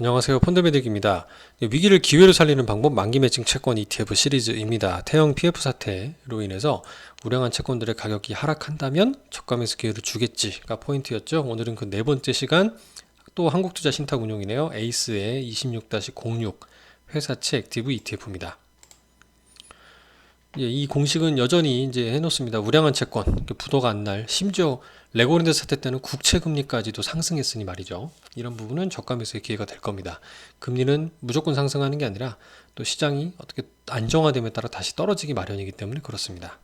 안녕하세요. 펀드메딕입니다. 위기를 기회로 살리는 방법 만기 매칭 채권 ETF 시리즈입니다. 태형 PF 사태로 인해서 우량한 채권들의 가격이 하락한다면 저가 매수 기회를 주겠지가 포인트였죠. 오늘은 그 네 번째 시간 또 한국투자 신탁운용이네요. 에이스의 26-06 회사채 액티브 ETF입니다. 예, 이 공식은 여전히 이제 해놓습니다. 우량한 채권, 부도가 안 날, 심지어 레고랜드 사태 때는 국채 금리까지도 상승했으니 말이죠. 이런 부분은 매수의 기회가 될 겁니다. 금리는 무조건 상승하는 게 아니라 또 시장이 어떻게 안정화됨에 따라 다시 떨어지기 마련이기 때문에 그렇습니다.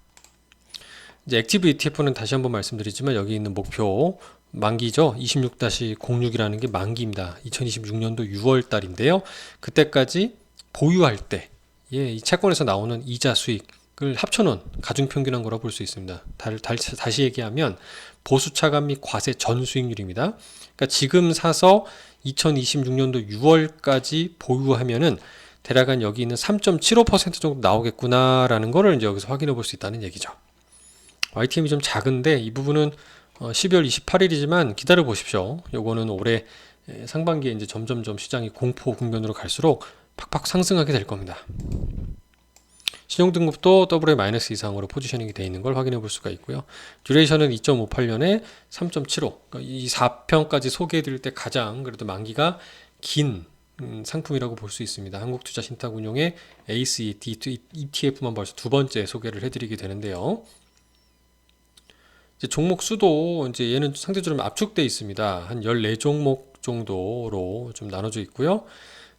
이제 액티브 ETF는 다시 한번 말씀드리지만 여기 있는 목표 만기죠. 26-06이라는 게 만기입니다. 2026년도 6월 달인데요. 그때까지 보유할 때 예, 이 채권에서 나오는 이자 수익 을 합쳐놓은 가중평균한 거라 볼수 있습니다. 달, 달, 다시 얘기하면 보수 차감 및 과세 전 수익률입니다. 그러니까 지금 사서 2026년도 6월까지 보유하면은 대략 한 여기 있는 3.75% 정도 나오겠구나라는 거를 이제 여기서 확인해 볼 수 있다는 얘기죠. YTM이 좀 작은데 이 부분은 어, 12월 28일이지만 기다려 보십시오. 요거는 올해 에, 상반기에 이제 점점점 시장이 공포 국면으로 갈수록 팍팍 상승하게 될 겁니다. 신용 등급도 더블의 마이너스 이상으로 포지셔닝이 되어 있는 걸 확인해 볼 수가 있고요. 듀레이션은 2.58년에 3.75. 그러니까 이 4편까지 소개해 드릴 때 가장 그래도 만기가 긴 음, 상품이라고 볼 수 있습니다. 한국투자신탁운용의 에이스 ETF만 벌써 두 번째 소개를 해드리게 되는데요. 이제 종목 수도 이제 얘는 상대적으로 좀 압축돼 있습니다. 한 14종목 정도로 좀 나눠져 있고요.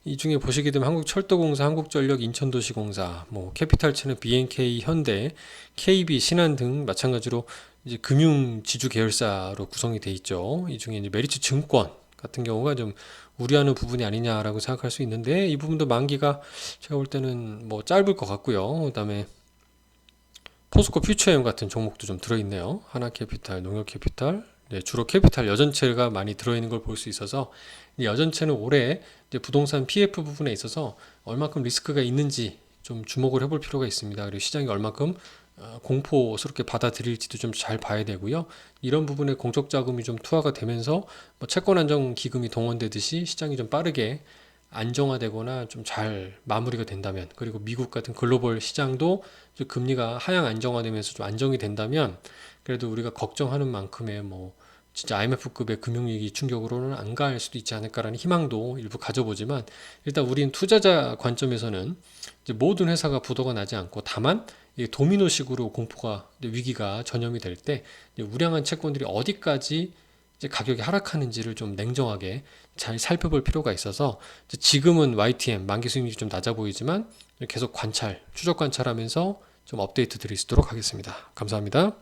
이 중에 보시게 되면 한국철도공사, 한국전력, 인천도시공사, 뭐 캐피탈체는 BNK, 현대, KB, 신한 등 마찬가지로 이제 금융 지주 계열사로 구성이 돼 있죠. 이 중에 이제 메리츠 증권 같은 경우가 좀 우려하는 부분이 아니냐라고 생각할 수 있는데 이 부분도 만기가 제가 볼 때는 뭐 짧을 것 같고요. 그다음에 포스코 퓨처엠 같은 종목도 좀 들어있네요. 하나캐피탈, 농협캐피탈, 네, 주로 캐피탈 여전체가 많이 들어있는 걸 볼 수 있어서 이 여전체는 올해 부동산 PF 부분에 있어서 얼마큼 리스크가 있는지 좀 주목을 해볼 필요가 있습니다. 그리고 시장이 얼마큼 어, 공포스럽게 받아들일지도 좀 잘 봐야 되고요. 이런 부분에 공적 자금이 좀 투하가 되면서 뭐 채권 안정 기금이 동원되듯이 시장이 좀 빠르게 안정화되거나 좀 잘 마무리가 된다면 그리고 미국 같은 글로벌 시장도 이제 금리가 하향 안정화되면서 좀 안정이 된다면 그래도 우리가 걱정하는 만큼의 뭐 진짜 IMF급의 금융위기 충격으로는 안 갈 수도 있지 않을까라는 희망도 일부 가져보지만 일단 우리는 투자자 관점에서는 모든 회사가 부도가 나지 않고 다만 이 도미노식으로 공포가 위기가 전염이 될 때 우량한 채권들이 어디까지 이제 가격이 하락하는지를 좀 냉정하게 잘 살펴볼 필요가 있어서 지금은 YTM 만기 수익률이 좀 낮아 보이지만 계속 관찰, 추적 관찰하면서 좀 업데이트 있도록 하겠습니다. 감사합니다.